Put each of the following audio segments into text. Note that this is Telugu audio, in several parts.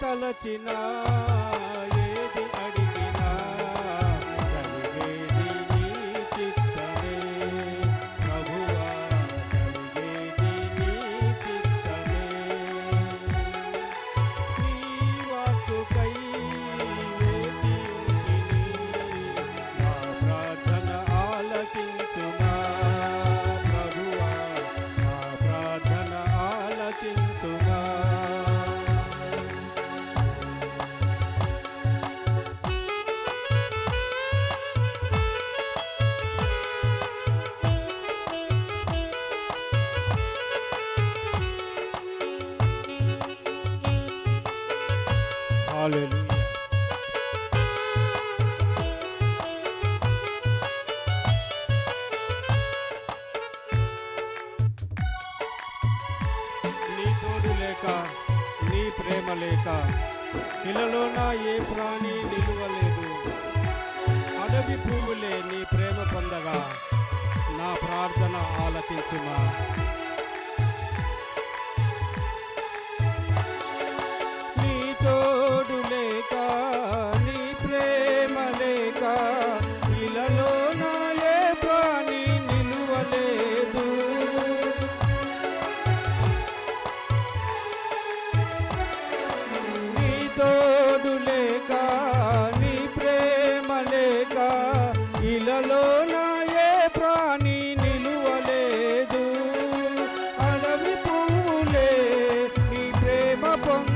తలచినా Hallelujah. నీ తోడు లేక నీ ప్రేమ లేక ఇళ్ళలోన ఏ ప్రాణి నిలువలేదు అడవి పువ్వులే నీ ప్రేమ పొందగా నా ప్రార్థన ఆలకించుమా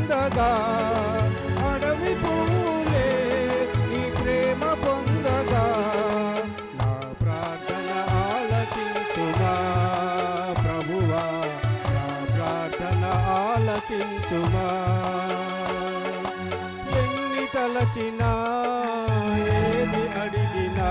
పొందగా అడవి పూలే నీ ప్రేమ పొందగా. నా ప్రార్థన ఆలకించుగా ప్రభువా నా ప్రార్థన ఆలకించుగా. ఎన్ని తలచినా ఏది అడిగినా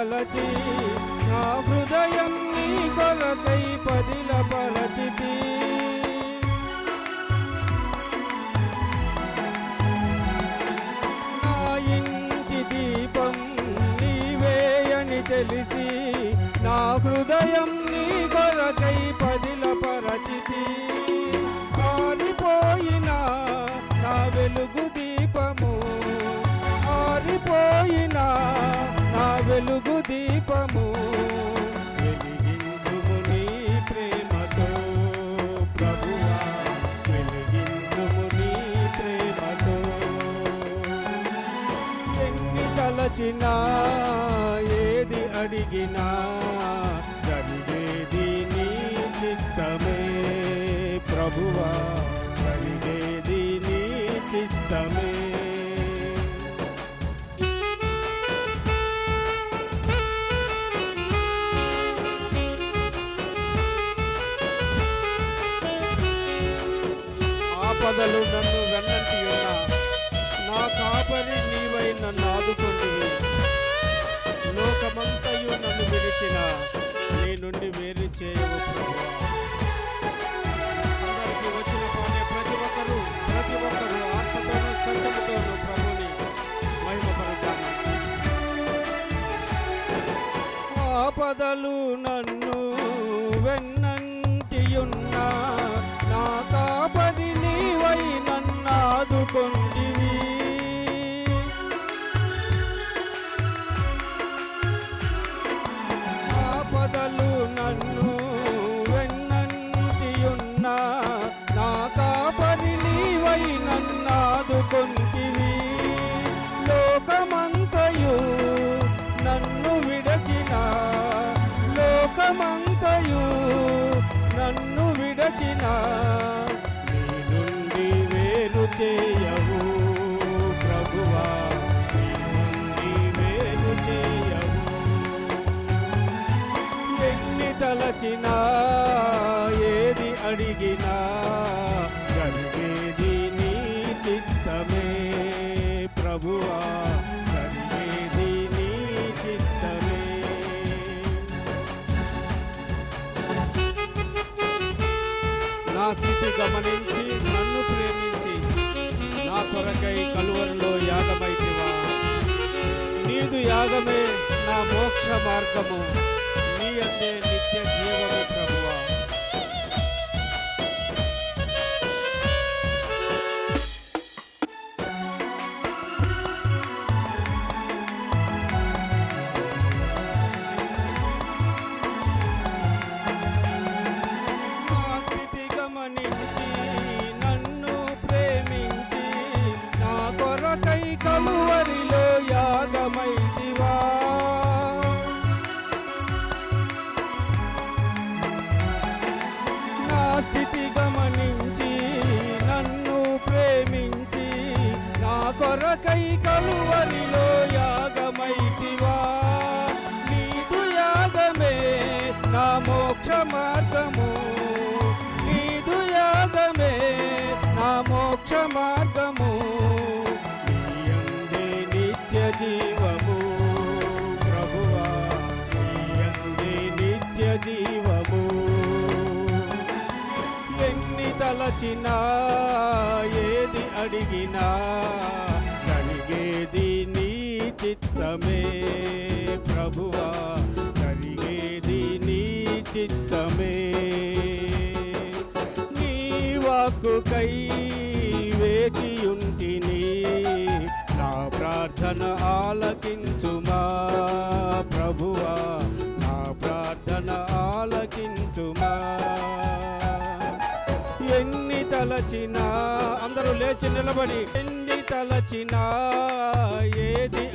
నీవేయని నా హృదయం నీ కొలకై పదిల పరచితి నా ఇంటి దీపం నీవేయని తెలిసి నా హృదయం తలచినా ఏది అడిగినా జరిగేది నీ చిత్తమే ప్రభువా జరిగేది నీ చిత్తమే. ఆపదలు నన్ను వెన్నంటి ఉన్నా నా కాపరి నీవై నన్ను ఆదుకుంటువి లోకమంతయు నన్ను విడిచిన నీ నుండి వేరు చేయవు అందరికీ వచ్చిన పోనే ప్రతి ఒక్కరూ ప్రతి ఒక్కరూ ఆత్మతోనూ సత్యముతోనూ ప్రభుని మహిమపరుతాను ఆపదలు నన్ను వెన్నంటియున్నా నా కాపది నీవై నన్నాదుకొంటివి తలచినా ఏది అడిగినా కలిగేది నీ చిత్తమే ప్రభువా. కలిగేది నీ చిత్తమే. నా స్థితి గమనించి నన్ను ప్రేమించి నా కొరకై కలువల్లో యాగమైతివా. నీదు యాగమే నా మోక్ష మార్గము నీ అందే నిత్య జీవము ప్రభువా కొరకై యాగమైతివా? నీదు యాగమే నా మోక్ష మార్గము. నీదు యాగమే నా మోక్ష మార్గము. నీ నిత్య జీవము ప్రభువా. నీ నిత్య జీవము. ఎన్ని తలచినా ఏది అడిగినా చిత్తమే ప్రభువా జరిగేది నీ చిత్తమే. నీ వాక్కుకై వేచియుంటిని నా ప్రార్థన ఆలకించుమా ప్రభువా నా ప్రార్థన ఆలకించుమా. ఎన్ని తలచినా అందరూ లేచి నిలబడి ఎన్ని తలచినా ఏది